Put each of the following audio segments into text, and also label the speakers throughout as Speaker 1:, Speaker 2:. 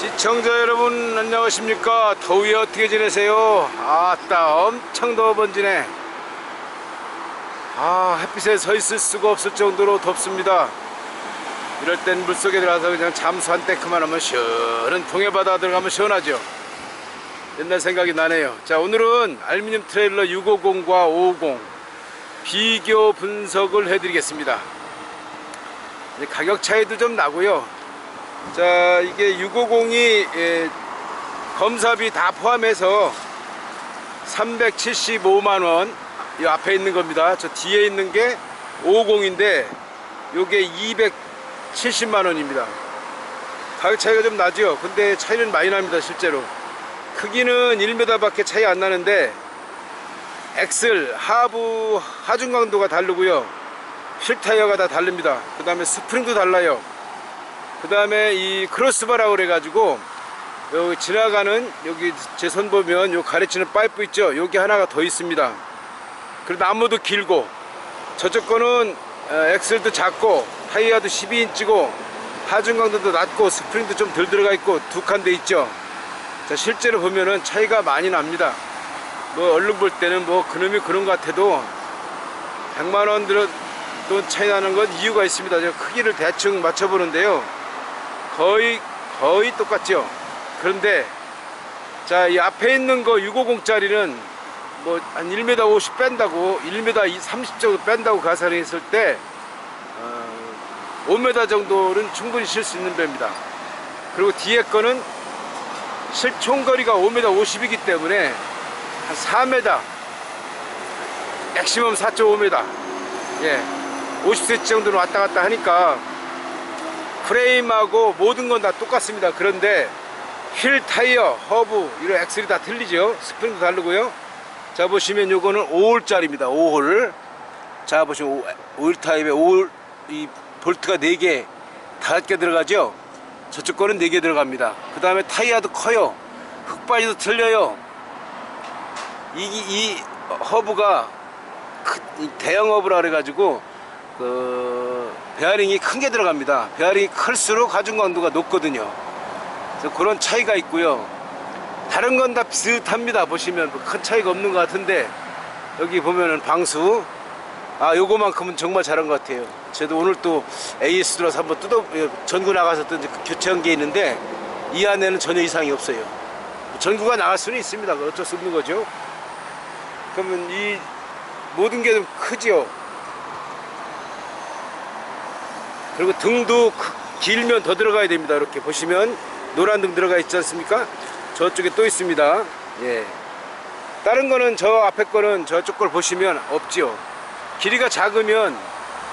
Speaker 1: 시청자 여러분 안녕하십니까? 더위에 어떻게 지내세요? 아따 엄청 더워 번지네. 아 햇빛에 서 있을 수가 없을 정도로 덥습니다. 이럴 땐 물속에 들어가서 그냥 잠수 한 때크만 하면 시원한 동해바다 들어가면 시원하죠. 옛날 생각이 나네요. 자 오늘은 알루미늄 트레일러 650과 550 비교 분석을 해드리겠습니다. 가격 차이도 좀 나고요 자 이게 650이 예, 검사비 다 포함해서 375만원 이 앞에 있는 겁니다. 저 뒤에 있는 게 550인데 요게 270만원입니다. 가격 차이가 좀 나죠? 근데 차이는 많이 납니다 실제로. 크기는 1m 밖에 차이 안 나는데 엑셀 하부 하중 강도가 다르고요. 휠 타이어가 다 다릅니다. 그 다음에 스프링도 달라요 그 다음에 이 크로스바라고 그래가지고 여기 지나가는 여기 제 손 보면 요 가르치는 파이프 있죠? 여기 하나가 더 있습니다. 그리고 나무도 길고 저쪽 거는 어, 엑셀도 작고 타이어도 12인치고 하중 강도도 낮고 스프링도 좀 덜 들어가 있고 두 칸 돼 있죠? 자 실제로 보면은 차이가 많이 납니다. 뭐 얼른 볼 때는 뭐 그놈이 그런 것 같아도 100만원 들어 또 차이 나는 건 이유가 있습니다. 제가 크기를 대충 맞춰보는데요 거의 거의 똑같죠. 그런데 자 이 앞에 있는 거 650짜리는 뭐 한 1m 50 뺀다고 1m 30 정도 뺀다고 가설했을 때 어, 5m 정도는 충분히 실수 있는 배입니다. 그리고 뒤에 거는 실총거리가 5m 50이기 때문에 한 4m 맥시멈 4.5m 예 50cm 정도는 왔다 갔다 하니까 프레임하고 모든 건 다 똑같습니다. 그런데 휠 타이어 허브 이런 엑셀이 다 틀리죠. 스프링도 다르고요. 자 보시면 요거는 5홀짜리입니다. 5홀. 자 보시면 5홀 타입에 5홀 이 볼트가 4개 5개 들어가죠? 저쪽 거는 4개 들어갑니다. 그 다음에 타이어도 커요. 흙바지도 틀려요. 이, 이 허브가 대형 허브라 그래가지고 그 베어링이 큰 게 들어갑니다. 베어링이 클수록 하중 강도가 높거든요. 그래서 그런 차이가 있고요. 다른 건 다 비슷합니다. 보시면 뭐큰 차이가 없는 것 같은데 여기 보면은 방수. 아 요거만큼은 정말 잘한 것 같아요. 저도 오늘 또 AS 들어서 한번 뜯어 예, 전구 나가서 또 교체한 게 있는데 이 안에는 전혀 이상이 없어요. 전구가 나갈 수는 있습니다. 그건 어쩔 수 없는 거죠. 그러면 이 모든 게 좀 크지요 그리고 등도 크- 길면 더 들어가야 됩니다. 이렇게 보시면 노란 등 들어가 있지 않습니까? 저쪽에 또 있습니다. 예. 다른 거는 저 앞에 거는 저쪽 걸 보시면 없지요. 길이가 작으면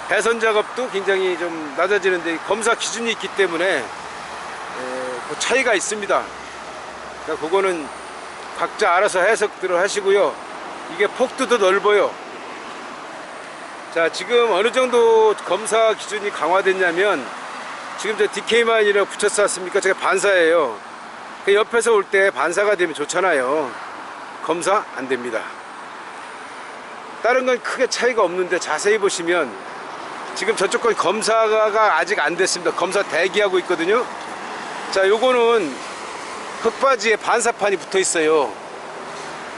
Speaker 1: 배선 작업도 굉장히 좀 낮아지는데 검사 기준이 있기 때문에 에, 그 차이가 있습니다. 그러니까 그거는 각자 알아서 해석들을 하시고요. 이게 폭도 더 넓어요 자 지금 어느 정도 검사 기준이 강화됐냐면 지금 저 DK만이라고 붙였지 않습니까? 제가 반사예요. 그 옆에서 올 때 반사가 되면 좋잖아요. 검사 안 됩니다. 다른 건 크게 차이가 없는데 자세히 보시면 지금 저쪽 건 검사가 아직 안 됐습니다. 검사 대기하고 있거든요. 자 요거는 흙바지에 반사판이 붙어 있어요.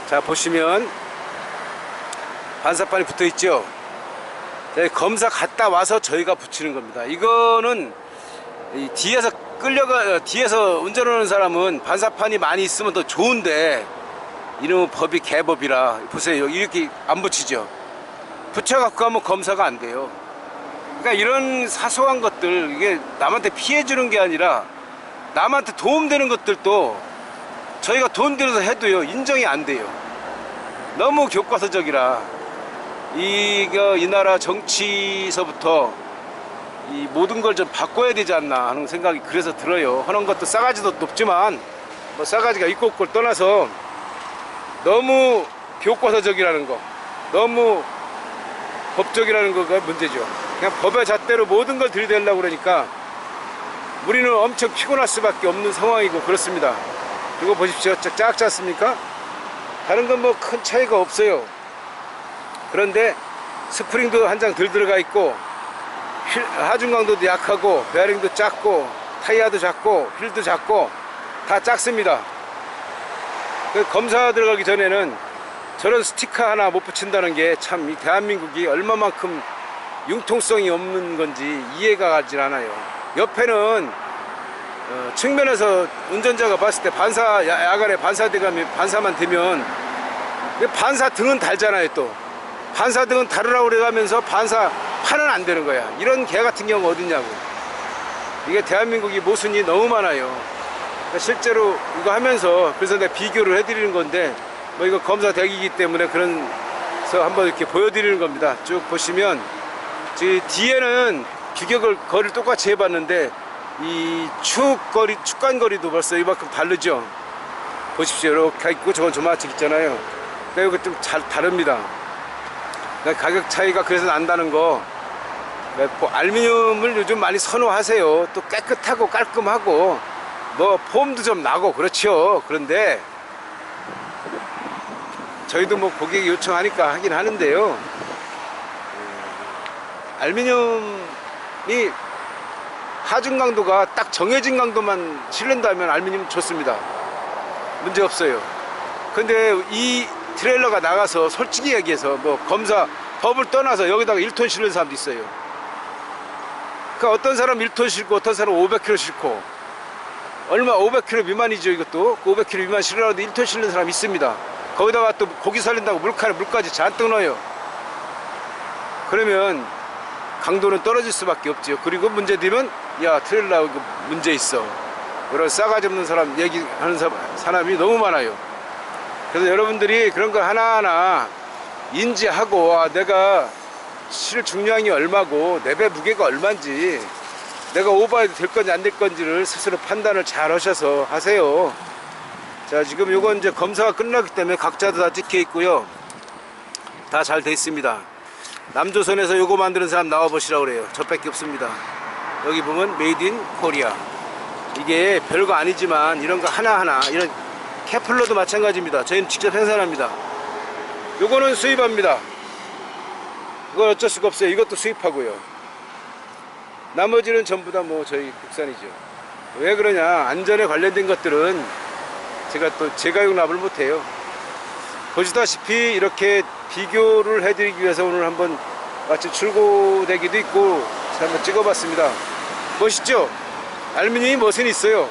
Speaker 1: 자 보시면 반사판이 붙어 있죠 자, 검사 갔다 와서 저희가 붙이는 겁니다. 이거는 이 뒤에서 끌려가 어, 뒤에서 운전하는 사람은 반사판이 많이 있으면 더 좋은데 이놈의 법이 개법이라 보세요. 이렇게 안 붙이죠. 붙여갖고 가면 검사가 안 돼요. 그러니까 이런 사소한 것들 이게 남한테 피해 주는 게 아니라 남한테 도움되는 것들도 저희가 돈 들여서 해도요 인정이 안 돼요. 너무 교과서적이라 이거 이 나라 정치서부터 이 모든 걸 좀 바꿔야 되지 않나 하는 생각이 그래서 들어요. 하는 것도 싸가지도 높지만 뭐 싸가지가 있고 없고를 떠나서 너무 교과서적이라는 거 너무 법적이라는 거가 문제죠. 그냥 법의 잣대로 모든 걸 들이대려고 그러니까 우리는 엄청 피곤할 수밖에 없는 상황이고 그렇습니다. 이거 보십시오. 짝- 작지 않습니까? 다른 건 뭐 큰 차이가 없어요 그런데 스프링도 한 장 덜 들어가 있고 휠- 하중 강도도 약하고 베어링도 작고 타이어도 작고 휠도 작고 다 작습니다. 그 검사 들어가기 전에는 저런 스티커 하나 못 붙인다는 게 참 이 대한민국이 얼마만큼 융통성이 없는 건지 이해가 가질 않아요. 옆에는 어, 측면에서 운전자가 봤을 때 반사 야- 야간에 반사 대감이 반사만 되면 그 반사 등은 달잖아요 또 반사 등은 다르라고 그래가면서 반사 판은 안 되는 거야. 이런 개 같은 경우 어딨냐고. 이게 대한민국이 모순이 너무 많아요. 그러니까 실제로 이거 하면서 그래서 내가 비교를 해드리는 건데 뭐 이거 검사 대기이기 때문에 그런 서 한번 이렇게 보여드리는 겁니다. 쭉 보시면 지 뒤에는 규격을 거리를 똑같이 해봤는데 이 축 거리 축간 거리도 벌써 이만큼 다르죠? 보십시오. 이렇게 있고 저건 조마측 있잖아요. 그러니까 이거 좀 잘 다릅니다 가격 차이가 그래서 난다는 거. 그러니까 뭐 알루미늄을 요즘 많이 선호하세요. 또 깨끗하고 깔끔하고. 뭐 폼도 좀 나고 그렇죠. 그런데 저희도 뭐 고객이 요청하니까 하긴 하는데요. 음, 알루미늄이 하중 강도가 딱 정해진 강도만 실른다면 알루미늄 좋습니다. 문제 없어요. 근데 이 트레일러가 나가서 솔직히 얘기해서 뭐 검사 법을 떠나서 여기다가 1톤 실는 사람도 있어요. 그러니까 어떤 사람 1톤 싣고 어떤 사람 500kg 싣고 얼마 500kg 미만이죠 이것도 그 500kg 미만 실으라도 1톤 실는 사람 있습니다. 거기다가 또 고기 살린다고 물칼에 물까지 잔뜩 넣어요. 그러면 강도는 떨어질 수밖에 없지요. 그리고 문제 되면 야 트레일러 문제 있어. 그런 싸가지 없는 사람 얘기하는 사- 사람이 너무 많아요. 그래서 여러분들이 그런 거 하나하나 인지하고 아, 내가 실 중량이 얼마고 내 배 무게가 얼마인지 내가 오버해도 될 건지 안 될 건지를 스스로 판단을 잘 하셔서 하세요. 자 지금 요건 이제 검사가 끝나기 때문에 각자도 다 찍혀 있고요. 다 잘 돼 있습니다. 남조선에서 요거 만드는 사람 나와 보시라고 그래요. 저밖에 없습니다. 여기 보면 메이드 인 코리아. 이게 별거 아니지만 이런 거 하나하나 이런 케플러도 마찬가지입니다. 저희는 직접 생산합니다. 요거는 수입합니다. 이건 어쩔 수가 없어요. 이것도 수입하고요. 나머지는 전부 다 뭐 저희 국산이죠. 왜 그러냐? 안전에 관련된 것들은 제가 또 제가 용 납을 못해요. 보시다시피 이렇게 비교를 해드리기 위해서 오늘 한번 마치 출고되기도 있고 한번 찍어봤습니다. 멋있죠? 알루미늄이 멋은 있어요.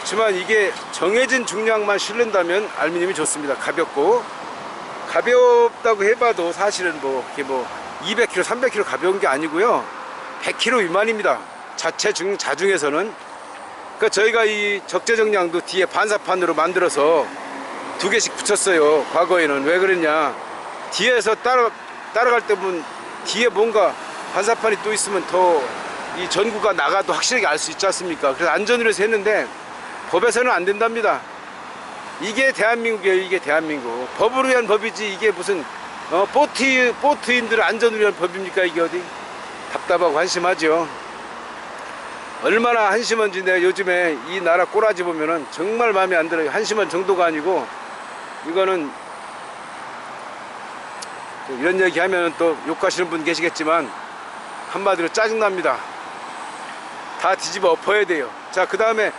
Speaker 1: 하지만 이게 정해진 중량만 실른다면 알루미늄이 좋습니다. 가볍고 가볍다고 해봐도 사실은 뭐 이렇게 뭐 200kg, 300kg 가벼운 게 아니고요. 100kg 미만입니다. 자체 중 자중에서는 그러니까 저희가 이 적재 정량도 뒤에 반사판으로 만들어서 두 개씩 붙였어요. 과거에는 왜 그랬냐? 뒤에서 따라 따라갈 때 보면 뒤에 뭔가 반사판이 또 있으면 더 이 전구가 나가도 확실하게 알 수 있지 않습니까? 그래서 안전을 위해서 했는데 법에서는 안 된답니다. 이게 대한민국이에요. 이게 대한민국. 법을 위한 법이지 이게 무슨 어, 보트 보트인들 안전을 위한 법입니까? 이게 어디? 답답하고 한심하죠. 얼마나 한심한지 내가 요즘에 이 나라 꼬라지 보면은 정말 마음에 안 들어요. 한심한 정도가 아니고 이거는 또 이런 얘기 하면 또 욕하시는 분 계시겠지만 한마디로 짜증납니다. 다 뒤집어 엎어야 돼요. 자, 그 다음에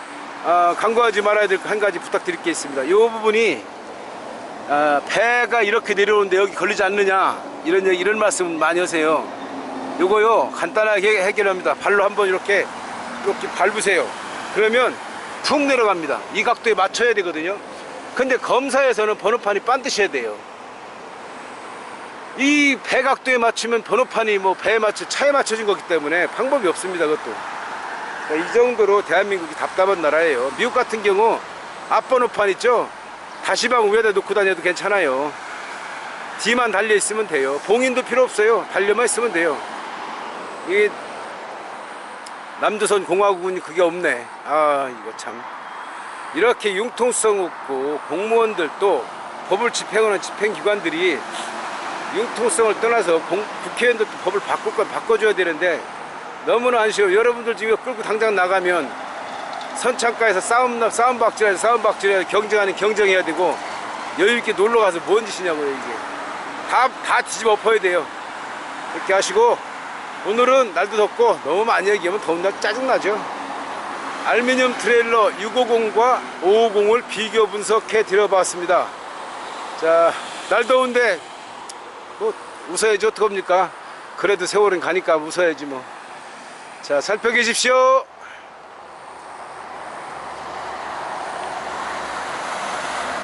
Speaker 1: 간과하지 말아야 될 한 가지 부탁드릴 게 있습니다. 이 부분이 아, 배가 이렇게 내려오는데 여기 걸리지 않느냐 이런 얘기 이런 말씀 많이 하세요. 요거요 간단하게 해결합니다. 발로 한번 이렇게 이렇게 밟으세요. 그러면 툭 내려갑니다. 이 각도에 맞춰야 되거든요. 근데 검사에서는 번호판이 반드시 해야 돼요. 이 배 각도에 맞추면 번호판이 뭐 배에 맞춰 차에 맞춰진 거기 때문에 방법이 없습니다. 그것도. 그러니까 이 정도로 대한민국이 답답한 나라예요. 미국 같은 경우 앞번호판 있죠? 다시방 위에다 놓고 다녀도 괜찮아요. 뒤만 달려 있으면 돼요. 봉인도 필요 없어요. 달려만 있으면 돼요. 이게 남조선 공화국은 그게 없네. 아 이거 참 이렇게 융통성 없고 공무원들 또 법을 집행하는 집행기관들이 융통성을 떠나서 공- 국회의원들도 법을 바꿀 건 바꿔줘야 되는데 너무나 안 쉬워. 여러분들 지금 끌고 당장 나가면 선창가에서 싸움 싸움 박질해서 싸움 박질해서 경쟁하는 경쟁해야 되고 여유 있게 놀러 가서 뭔 짓이냐고요 이게 다 다 뒤집어 엎어야 돼요. 이렇게 하시고 오늘은 날도 덥고 너무 많이 얘기하면 더운 날 짜증나죠. 알루미늄 트레일러 650과 550을 비교 분석해 드려봤습니다. 자, 날 더운데 뭐 웃어야지 어떡합니까? 그래도 세월은 가니까 웃어야지 뭐. 자, 살펴 계십시오.